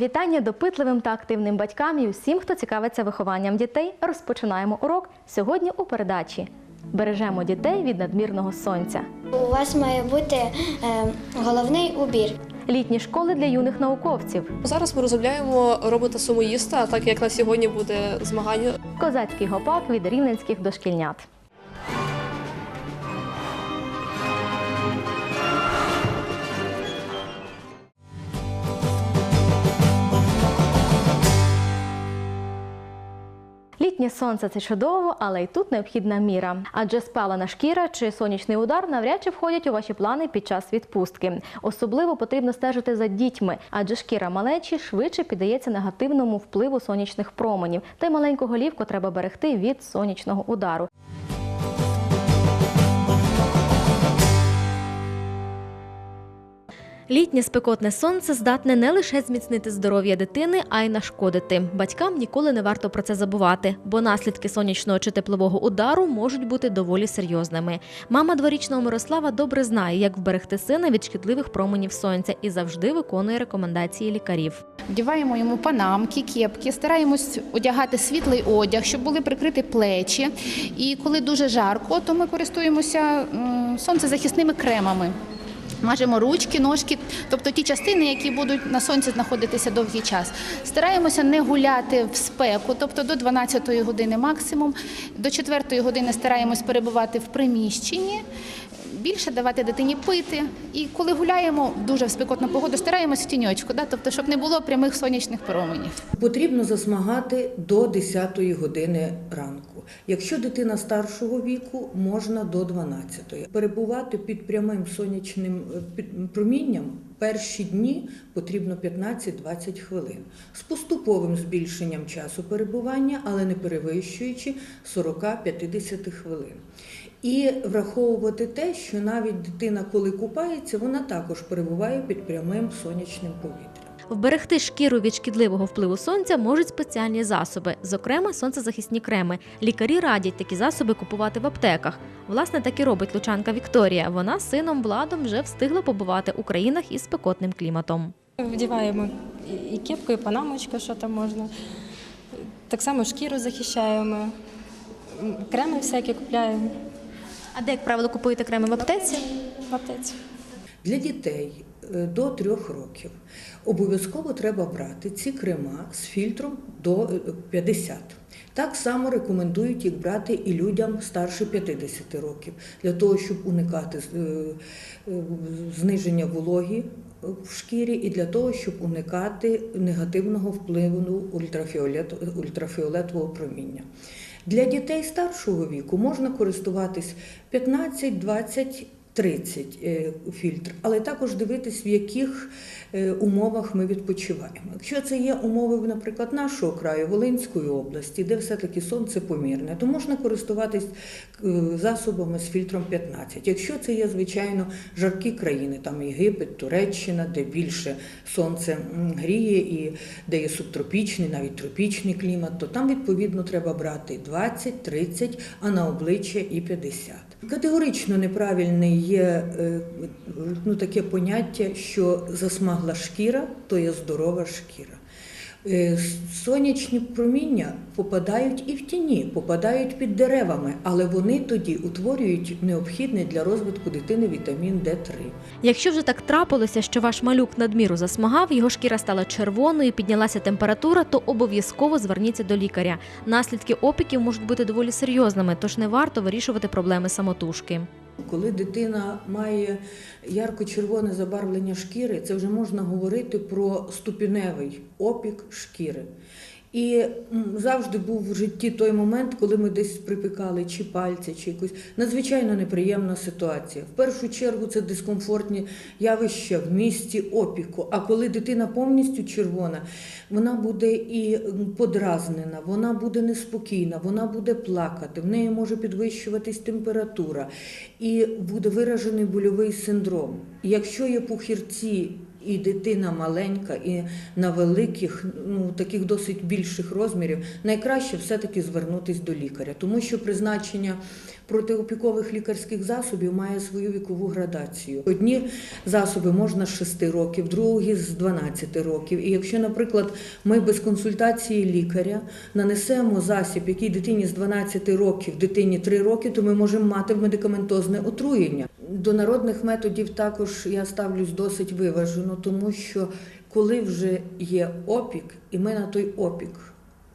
вітання допитливим та активним батькам і усім, хто цікавиться вихованням дітей. Розпочинаємо урок сьогодні у передачі. Бережемо дітей від надмірного сонця. У вас має бути е, головний убір. Літні школи для юних науковців, Зараз ми розробляємо робота сумоїста, так як на сьогодні буде змагання. козацький гопак від рівненських дошкільнят. Літнє сонце це чудово, але й тут необхідна міра. Адже спалена шкіра чи сонячний удар навряд чи входять у ваші плани під час відпустки. Особливо потрібно стежити за дітьми, адже шкіра малечі швидше піддається негативному впливу сонячних променів. Та й маленьку голівку треба берегти від сонячного удару. Літнє спекотне сонце здатне не лише зміцнити здоров'я дитини, а й нашкодити. Батькам ніколи не варто про це забувати, бо наслідки сонячного чи теплового удару можуть бути доволі серйозними. Мама дворічного Мирослава добре знає, як вберегти сина від шкідливих променів сонця і завжди виконує рекомендації лікарів. Вдіваємо йому панамки, кепки, стараємось одягати світлий одяг, щоб були прикриті плечі. І коли дуже жарко, то ми користуємося сонцезахисними кремами. Мажемо ручки, ножки, тобто ті частини, які будуть на сонці знаходитися довгий час. Стараємося не гуляти в спеку, тобто до 12 години максимум. До 4 години стараємось перебувати в приміщенні, більше давати дитині пити. І коли гуляємо дуже в спекотну погоду, стараємось в тіньочку, да? тобто, щоб не було прямих сонячних променів. Потрібно засмагати до 10 години ранку. Якщо дитина старшого віку, можна до 12. Перебувати під прямим сонячним е, промінням перші дні потрібно 15-20 хвилин з поступовим збільшенням часу перебування, але не перевищуючи 40-50 хвилин. І враховувати те, що навіть дитина, коли купається, вона також перебуває під прямим сонячним повітрям. Вберегти шкіру від шкідливого впливу сонця можуть спеціальні засоби, зокрема сонцезахисні креми. Лікарі радять такі засоби купувати в аптеках. Власне, так і робить лучанка Вікторія. Вона з сином Владом вже встигла побувати у країнах із спекотним кліматом. Вдіваємо і- кепку, і панамочку, що там можна. Так само шкіру захищаємо, креми всякі купляємо А де, як правило, купуєте креми в аптеці? в аптеці. Для дітей е, до трьох років обов'язково треба брати ці крема з фільтром до е, 50. Так само рекомендують їх брати і людям старше 50 років, для того, щоб уникати е, е, зниження вологі в шкірі і для того, щоб уникати негативного впливу ультрафіолет- ультрафіолетового проміння. Для дітей старшого віку можна користуватись 15, 20, 30 е, фільтр, але також дивитись, в яких умовах ми відпочиваємо. Якщо це є умови, наприклад, нашого краю, Волинської області, де все-таки сонце помірне, то можна користуватись е, засобами з фільтром 15. Якщо це є, звичайно, жаркі країни, там Єгипет, Туреччина, де більше сонце гріє і де є субтропічний, навіть тропічний клімат, то там відповідно треба брати 20, 30, а на обличчя і 50. Категорично неправильне є е, ну, таке поняття, що засмагла шкіра, то є здорова шкіра. Е, Сонячні проміння попадають і в тіні, попадають під деревами, але вони тоді утворюють необхідний для розвитку дитини вітамін Д3. Якщо вже так трапилося, що ваш малюк надміру засмагав, його шкіра стала червоною, піднялася температура, то обов'язково зверніться до лікаря. Наслідки опіків можуть бути доволі серйозними, тож не варто вирішувати проблеми самотужки. Коли дитина має ярко-червоне забарвлення шкіри, це вже можна говорити про ступіневий опік шкіри. І завжди був в житті той момент, коли ми десь припікали чи пальці, чи якусь надзвичайно неприємна ситуація. В першу чергу це дискомфортні явища в місті опіку. А коли дитина повністю червона, вона буде і подразнена, вона буде неспокійна, вона буде плакати, в неї може підвищуватись температура і буде виражений больовий синдром. Якщо є пухірці і дитина маленька, і на великих, ну таких досить більших розмірів, найкраще все-таки звернутися до лікаря, тому що призначення протиопікових лікарських засобів має свою вікову градацію. Одні засоби можна з 6 років, другі з 12 років. І якщо, наприклад, ми без консультації лікаря нанесемо засіб, який дитині з 12 років, дитині 3 роки, то ми можемо мати медикаментозне отруєння. До народних методів також я ставлюсь досить виважено, тому що коли вже є опік, і ми на той опік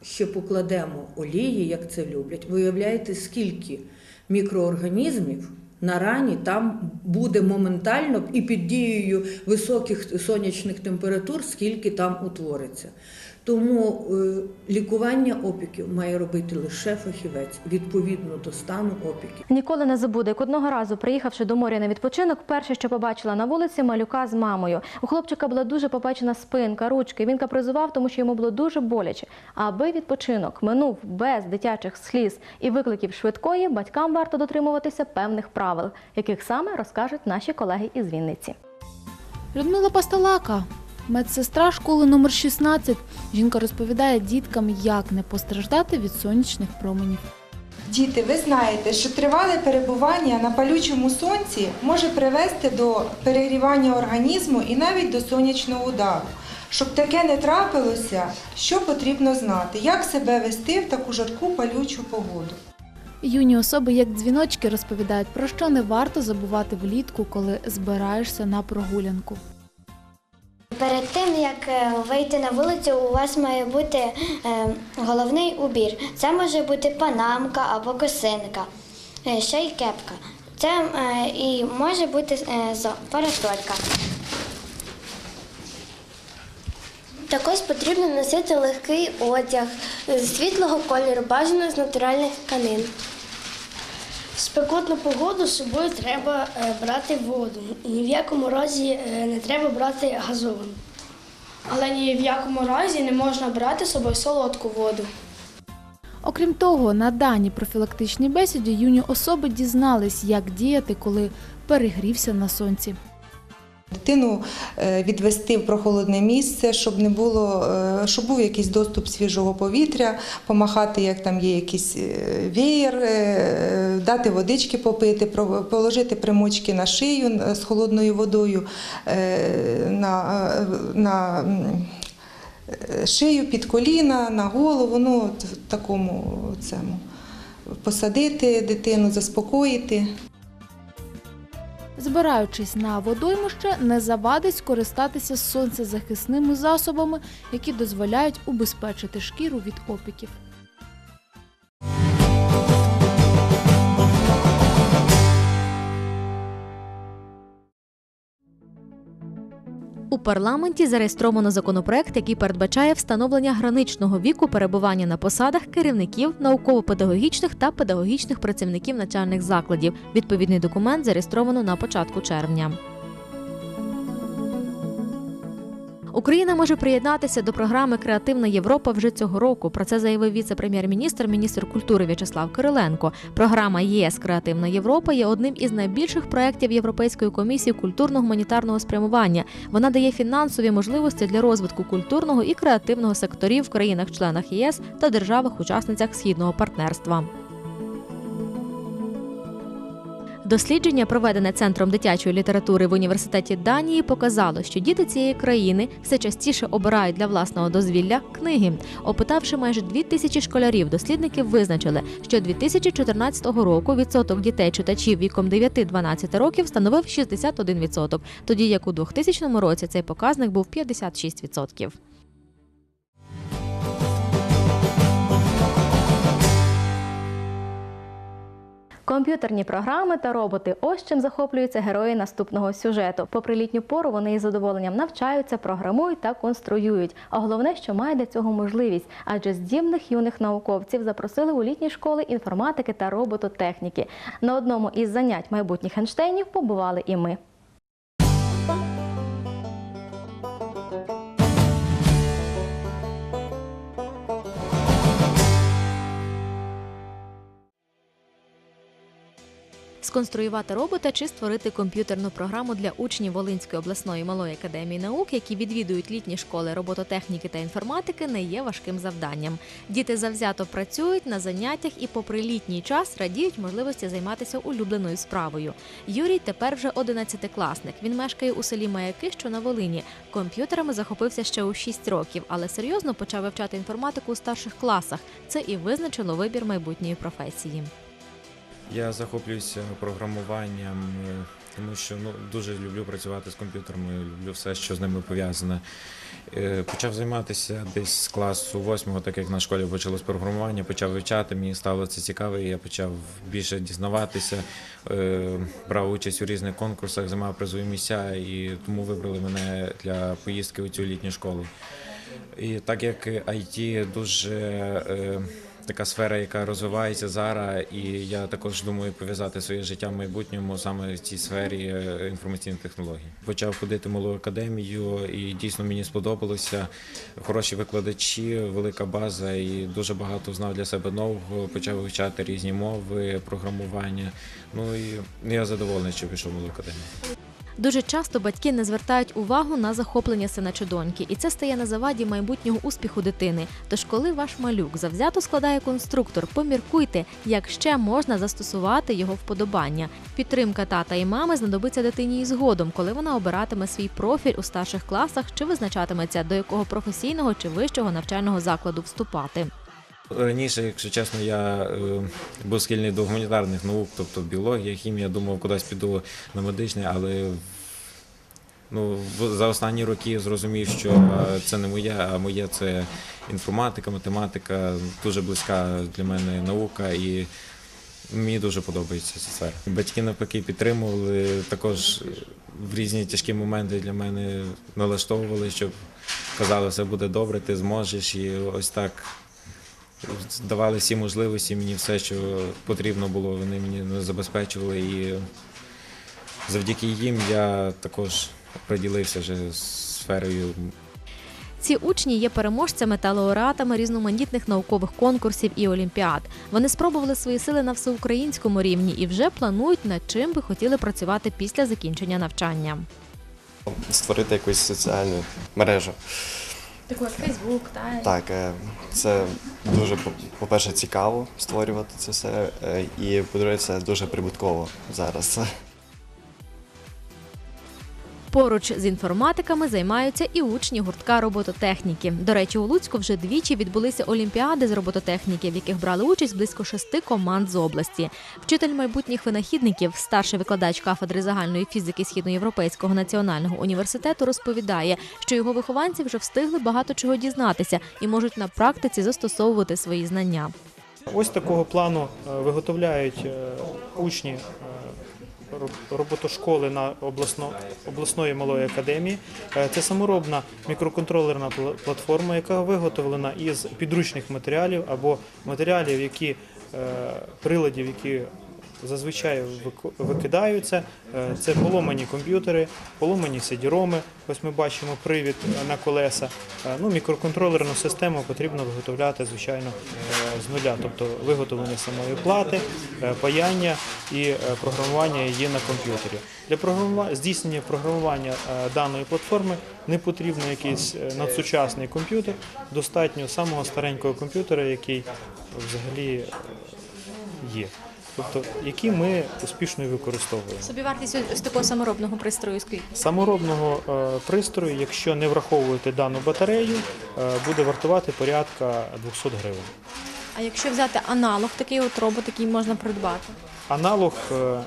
ще покладемо олії, як це люблять, виявляєте, скільки мікроорганізмів на рані там буде моментально і під дією високих сонячних температур, скільки там утвориться. Тому е, лікування опіків має робити лише фахівець відповідно до стану опіків. Ніколи не забуде, як одного разу, приїхавши до моря на відпочинок, перше, що побачила на вулиці, малюка з мамою. У хлопчика була дуже попечена спинка, ручки. Він капризував, тому що йому було дуже боляче. Аби відпочинок минув без дитячих сліз і викликів швидкої, батькам варто дотримуватися певних правил, яких саме розкажуть наші колеги із Вінниці. Людмила Пасталака, медсестра школи номер 16. Жінка розповідає діткам, як не постраждати від сонячних променів. Діти, ви знаєте, що тривале перебування на палючому сонці може привести до перегрівання організму і навіть до сонячного удару. Щоб таке не трапилося, що потрібно знати, як себе вести в таку жарку палючу погоду. Юні особи, як дзвіночки, розповідають, про що не варто забувати влітку, коли збираєшся на прогулянку. Перед тим як е, вийти на вулицю, у вас має бути е, головний убір. Це може бути панамка або косинка, е, ще й кепка. Це і може бути парасолька. Також потрібно носити легкий одяг з світлого кольору, бажано з натуральних тканин. В спекотну погоду з собою треба е, брати воду. Ні в якому разі е, не треба брати газовану. Але ні в якому разі не можна брати з собою солодку воду. Окрім того, на даній профілактичній бесіді юні особи дізнались, як діяти, коли перегрівся на сонці. Дитину е, відвести в прохолодне місце, щоб не було, е, щоб був якийсь доступ свіжого повітря, помахати, як там є якийсь е, веєр, дати водички попити, положити примочки на шию з холодною водою, на, на шию під коліна, на голову, ну в такому цьому. Посадити дитину, заспокоїти. Збираючись на водоймище, не завадить скористатися сонцезахисними засобами, які дозволяють убезпечити шкіру від опіків. У парламенті зареєстровано законопроект, який передбачає встановлення граничного віку перебування на посадах керівників науково-педагогічних та педагогічних працівників навчальних закладів. Відповідний документ зареєстровано на початку червня. Україна може приєднатися до програми Креативна Європа вже цього року. Про це заявив віце-прем'єр-міністр, міністр культури В'ячеслав Кириленко. Програма ЄС Креативна Європа є одним із найбільших проєктів Європейської комісії культурно-гуманітарного спрямування. Вона дає фінансові можливості для розвитку культурного і креативного секторів в країнах-членах ЄС та державах-учасницях східного партнерства. Дослідження, проведене центром дитячої літератури в університеті Данії, показало, що діти цієї країни все частіше обирають для власного дозвілля книги. Опитавши майже дві тисячі школярів, дослідники визначили, що 2014 року відсоток дітей-читачів віком 9-12 років становив 61%, тоді як у 2000 році цей показник був 56%. Комп'ютерні програми та роботи ось чим захоплюються герої наступного сюжету. Попри літню пору, вони із задоволенням навчаються, програмують та конструюють. А головне, що має для цього можливість, адже здібних юних науковців запросили у літні школи інформатики та робототехніки. На одному із занять майбутніх Ейнштейнів побували і ми. Сконструювати робота чи створити комп'ютерну програму для учнів Волинської обласної малої академії наук, які відвідують літні школи робототехніки та інформатики, не є важким завданням. Діти завзято працюють на заняттях і, попри літній час, радіють можливості займатися улюбленою справою. Юрій тепер вже 11-класник. Він мешкає у селі Маяки, що на Волині. Комп'ютерами захопився ще у 6 років, але серйозно почав вивчати інформатику у старших класах. Це і визначило вибір майбутньої професії. Я захоплююся програмуванням, е, тому що ну, дуже люблю працювати з комп'ютерами, люблю все, що з ними пов'язане. Е, Почав займатися десь з класу восьмого, так як на школі почалось програмування, почав вивчати, мені стало це цікаво, і я почав більше дізнаватися, е, брав участь у різних конкурсах, займав призові місця, і тому вибрали мене для поїздки у цю літню школу. І так як IT дуже така сфера, яка розвивається зараз, і я також думаю пов'язати своє життя в майбутньому саме в цій сфері е, інформаційних технологій. Почав ходити в малу академію, і дійсно мені сподобалося. Хороші викладачі, велика база, і дуже багато знав для себе нового. Почав вивчати різні мови, програмування. Ну і я задоволений, що пішов в малу академію. Дуже часто батьки не звертають увагу на захоплення сина чи доньки, і це стає на заваді майбутнього успіху дитини. Тож, коли ваш малюк завзято складає конструктор, поміркуйте, як ще можна застосувати його вподобання. Підтримка тата і мами знадобиться дитині і згодом, коли вона обиратиме свій профіль у старших класах чи визначатиметься, до якого професійного чи вищого навчального закладу вступати. Раніше, якщо чесно, я е, був схильний до гуманітарних наук, тобто біологія, хімія, думав, кудись піду на медичне, але ну, за останні роки зрозумів, що це не моє, а моє це інформатика, математика, дуже близька для мене наука і мені дуже подобається ця сфера. Батьки навпаки підтримували, також в різні тяжкі моменти для мене налаштовували, щоб казали, все буде добре, ти зможеш. І ось так давали всі можливості, мені все, що потрібно було, вони мені забезпечували. І завдяки їм я також приділився вже сферою Ці учні є переможцями та лауреатами різноманітних наукових конкурсів і олімпіад. Вони спробували свої сили на всеукраїнському рівні і вже планують над чим би хотіли працювати після закінчення навчання. створити якусь соціальну мережу. Таку як Фейсбук, та Так, е, це дуже, по- по-перше, цікаво створювати це все, е, і по-друге, це дуже прибутково зараз. Поруч з інформатиками займаються і учні гуртка робототехніки. До речі, у Луцьку вже двічі відбулися олімпіади з робототехніки, в яких брали участь близько шести команд з області. Вчитель майбутніх винахідників, старший викладач кафедри загальної фізики Східноєвропейського національного університету, розповідає, що його вихованці вже встигли багато чого дізнатися і можуть на практиці застосовувати свої знання. Ось такого плану е, виготовляють е, учні е, роботошколи на обласно, обласної малої академії. Е, Це саморобна мікроконтролерна платформа, яка виготовлена із підручних матеріалів або матеріалів, які е, приладів, які зазвичай вик- викидаються. Е, Це поломані комп'ютери, поломані сидіроми. Ось ми бачимо привід на колеса. Е, Ну, мікроконтролерну систему потрібно виготовляти, звичайно, е, з нуля, тобто виготовлення самої плати, паяння і програмування її на комп'ютері. Для програмува- здійснення програмування даної платформи не потрібно якийсь надсучасний комп'ютер, достатньо самого старенького комп'ютера, який взагалі є. Тобто, які ми успішно використовуємо. Собівартість ось такого саморобного пристрою скільки? Саморобного е, пристрою, якщо не враховувати дану батарею, е, буде вартувати порядка 200 гривень. А якщо взяти аналог, такий от робот, який можна придбати? Аналог е,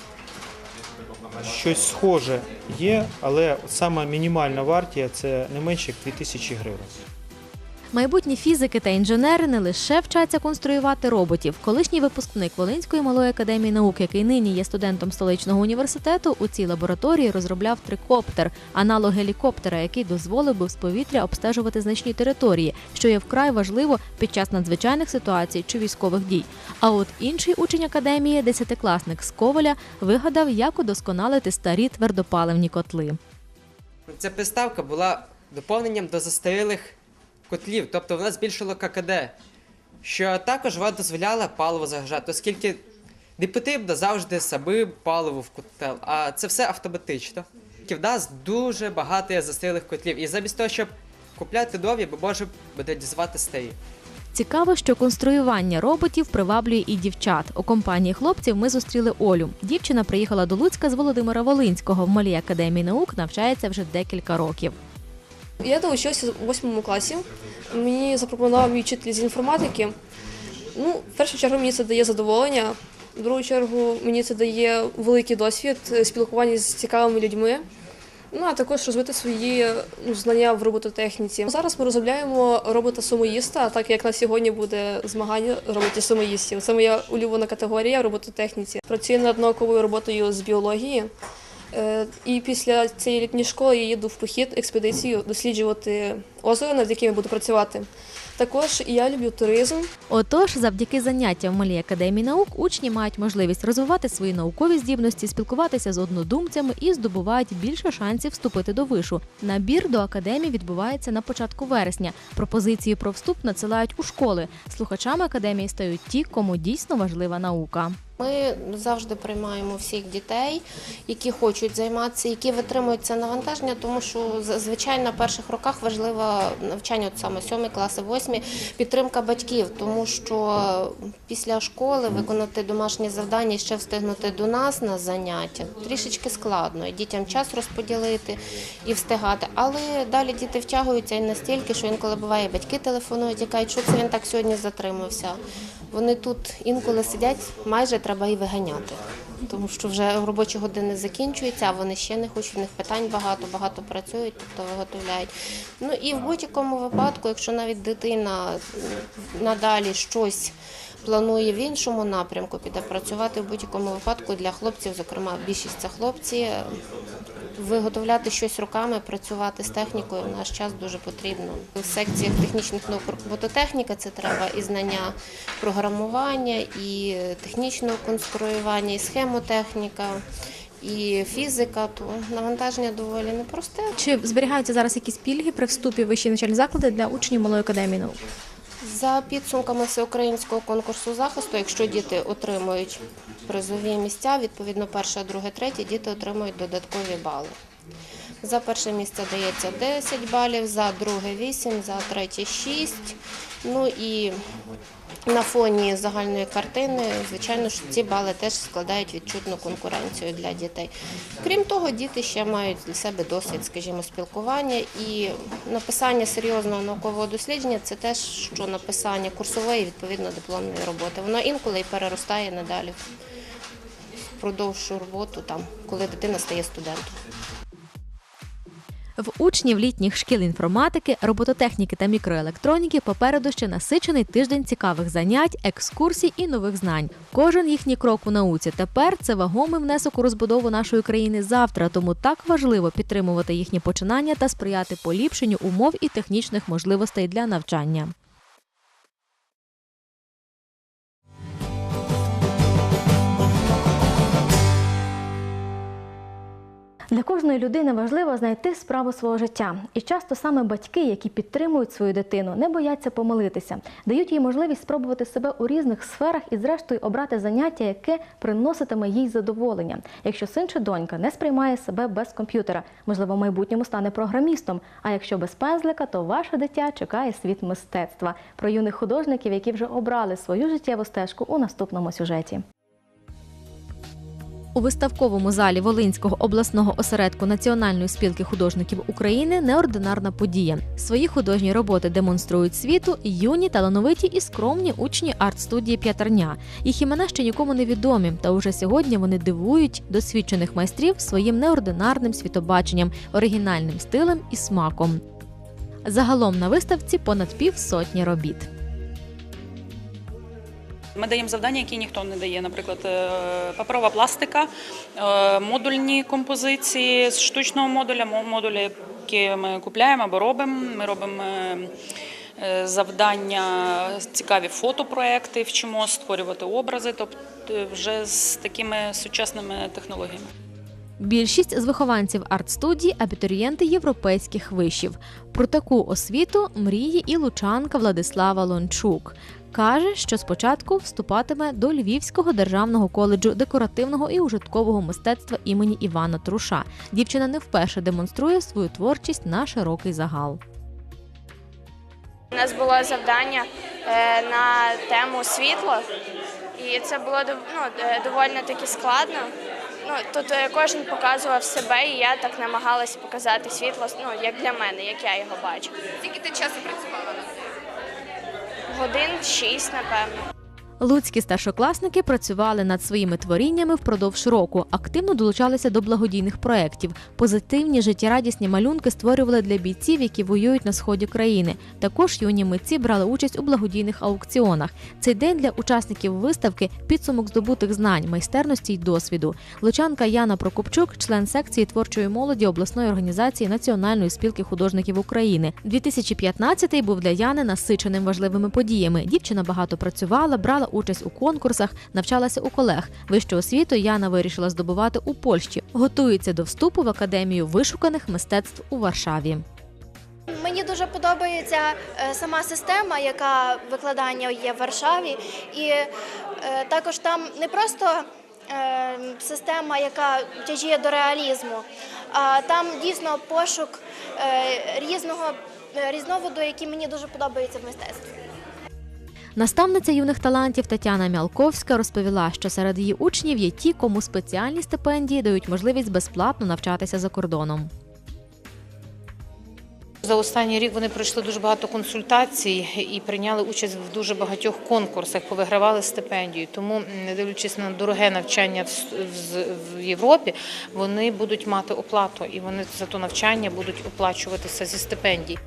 щось схоже є, але сама мінімальна вартія це не менше як 2000 гривень. Майбутні фізики та інженери не лише вчаться конструювати роботів. Колишній випускник Волинської малої академії наук, який нині є студентом столичного університету, у цій лабораторії розробляв трикоптер, аналог гелікоптера, який дозволив би з повітря обстежувати значні території, що є вкрай важливо під час надзвичайних ситуацій чи військових дій. А от інший учень академії, десятикласник з Коваля, вигадав, як удосконалити старі твердопаливні котли. Ця приставка була доповненням до застарілих котлів, тобто вона збільшила ККД, що також вона дозволяла паливо загружати, оскільки Не потрібно завжди самим паливо в котел, а це все автоматично. В нас дуже багато є застарілих котлів. І замість того, щоб купляти нові, ми можемо модернізувати старі. Цікаво, що конструювання роботів приваблює і дівчат. У компанії хлопців ми зустріли Олю. Дівчина приїхала до Луцька з Володимира Волинського. В малій академії наук навчається вже декілька років. Я долучилася в восьмому класі. Мені запропонував мій вчитель з інформатики. Ну, в першу чергу мені це дає задоволення. В другу чергу мені це дає великий досвід спілкування з цікавими людьми. Ну а також розвити свої ну, знання в робототехніці. Зараз ми розробляємо робота сумоїста, так як на сьогодні буде змагання роботів сумоїстів. Це моя улюблена категорія в робототехніці. Працюю над науковою роботою з біології. Е, І після цієї літньої школи я їду в похід, експедицію досліджувати озеро, над яким я буду працювати. Також я люблю туризм. Отож, завдяки заняттям в малій академії наук учні мають можливість розвивати свої наукові здібності, спілкуватися з однодумцями і здобувають більше шансів вступити до вишу. Набір до академії відбувається на початку вересня. Пропозиції про вступ надсилають у школи. Слухачами академії стають ті, кому дійсно важлива наука. Ми завжди приймаємо всіх дітей, які хочуть займатися, які витримують це навантаження, тому що зазвичай на перших роках важливо навчання, от саме сьомі класи, восьмі, підтримка батьків, тому що після школи виконати домашні завдання і ще встигнути до нас на заняття трішечки складно. І дітям час розподілити і встигати. Але далі діти втягуються і настільки, що інколи буває, батьки телефонують і кажуть, що це він так сьогодні затримався. Вони тут інколи сидять, майже треба і виганяти, тому що вже робочі години закінчуються, а вони ще не хочуть, в них питань багато, багато працюють, тобто виготовляють. Ну і в будь-якому випадку, якщо навіть дитина надалі щось планує в іншому напрямку, піде працювати в будь-якому випадку для хлопців, зокрема більшість це хлопці. Виготовляти щось руками, працювати з технікою в наш час дуже потрібно. В секціях технічних наук робототехніка це треба і знання програмування, і технічного конструювання, і схемотехніка, і фізика. То навантаження доволі непросте. Чи зберігаються зараз якісь пільги при вступі в вищі навчальні заклади для учнів малої академії наук? За підсумками всеукраїнського конкурсу захисту, якщо діти отримують призові місця, відповідно, перше, друге, третє, діти отримують додаткові бали. За перше місце дається 10 балів, за друге 8, за третє 6. Ну і на фоні загальної картини, звичайно ж, ці бали теж складають відчутну конкуренцію для дітей. Крім того, діти ще мають для себе досвід, скажімо, спілкування і написання серйозного наукового дослідження це теж що написання курсової, відповідно, дипломної роботи. Воно інколи і переростає надалі в продовжу роботу, там, коли дитина стає студентом. В учнів літніх шкіл інформатики, робототехніки та мікроелектроніки попереду ще насичений тиждень цікавих занять, екскурсій і нових знань. Кожен їхній крок у науці тепер це вагомий внесок у розбудову нашої країни завтра. Тому так важливо підтримувати їхні починання та сприяти поліпшенню умов і технічних можливостей для навчання. Для кожної людини важливо знайти справу свого життя. І часто саме батьки, які підтримують свою дитину, не бояться помилитися, дають їй можливість спробувати себе у різних сферах і, зрештою, обрати заняття, яке приноситиме їй задоволення. Якщо син чи донька не сприймає себе без комп'ютера, можливо, в майбутньому стане програмістом. А якщо без пензлика, то ваше дитя чекає світ мистецтва про юних художників, які вже обрали свою життєву стежку у наступному сюжеті. У виставковому залі Волинського обласного осередку Національної спілки художників України неординарна подія. Свої художні роботи демонструють світу юні, талановиті і скромні учні арт-студії П'ятерня. Їх імена ще нікому не відомі, та уже сьогодні вони дивують досвідчених майстрів своїм неординарним світобаченням, оригінальним стилем і смаком. Загалом на виставці понад півсотні робіт. Ми даємо завдання, які ніхто не дає. Наприклад, е, паперова пластика, е, модульні композиції з штучного модуля, модулі, які ми купляємо або робимо. Ми робимо е, завдання, цікаві фотопроекти, вчимо створювати образи, тобто вже з такими сучасними технологіями. Більшість з вихованців арт-студії абітурієнти європейських вишів. Про таку освіту мріє і лучанка Владислава Лончук. Каже, що спочатку вступатиме до Львівського державного коледжу декоративного і ужиткового мистецтва імені Івана Труша. Дівчина не вперше демонструє свою творчість на широкий загал. У нас було завдання е, на тему світло, і це було ну, е, доволі таки складно. Ну, тут е, кожен показував себе, і я так намагалася показати світло, ну, як для мене, як я його бачу. Скільки ти часу працювала? Годин шість, напевно. Луцькі старшокласники працювали над своїми творіннями впродовж року, активно долучалися до благодійних проєктів. Позитивні життєрадісні малюнки створювали для бійців, які воюють на сході країни. Також юні митці брали участь у благодійних аукціонах. Цей день для учасників виставки підсумок здобутих знань, майстерності й досвіду. Лучанка Яна Прокопчук, член секції творчої молоді обласної організації Національної спілки художників України. 2015-й був для Яни насиченим важливими подіями. Дівчина багато працювала, брала участь у конкурсах, навчалася у колег. Вищу освіту Яна вирішила здобувати у Польщі. Готується до вступу в академію вишуканих мистецтв у Варшаві. Мені дуже подобається е, сама система, яка викладання є в Варшаві, і е, також там не просто е, система, яка тяжіє до реалізму, а там дійсно пошук різного різновиду, який мені дуже подобається в мистецтві. Наставниця юних талантів Тетяна Мялковська розповіла, що серед її учнів є ті, кому спеціальні стипендії дають можливість безплатно навчатися за кордоном. За останній рік вони пройшли дуже багато консультацій і прийняли участь в дуже багатьох конкурсах, повигравали стипендію. Тому, не дивлячись на дороге навчання в, Європі, вони будуть мати оплату і вони за то навчання будуть оплачуватися зі стипендій.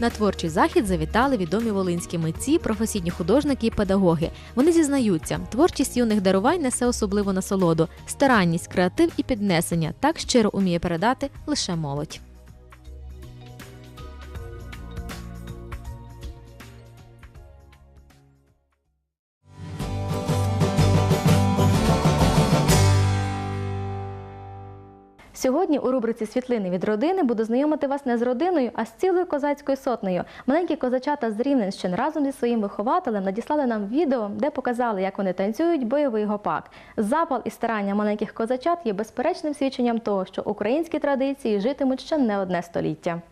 На творчий захід завітали відомі волинські митці, професійні художники і педагоги. Вони зізнаються, творчість юних дарувань несе особливу насолоду, старанність, креатив і піднесення так щиро уміє передати лише молодь. Сьогодні у рубриці Світлини від родини буду знайомити вас не з родиною, а з цілою козацькою сотнею. Маленькі козачата з Рівненщин разом зі своїм вихователем надіслали нам відео, де показали, як вони танцюють бойовий гопак. Запал і старання маленьких козачат є безперечним свідченням того, що українські традиції житимуть ще не одне століття.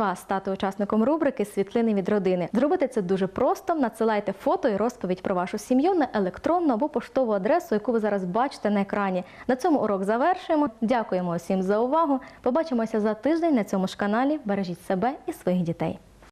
Вас стати учасником рубрики Світлини від родини. Зробити це дуже просто. Надсилайте фото і розповідь про вашу сім'ю на електронну або поштову адресу, яку ви зараз бачите на екрані. На цьому урок завершуємо. Дякуємо усім за увагу. Побачимося за тиждень на цьому ж каналі. Бережіть себе і своїх дітей.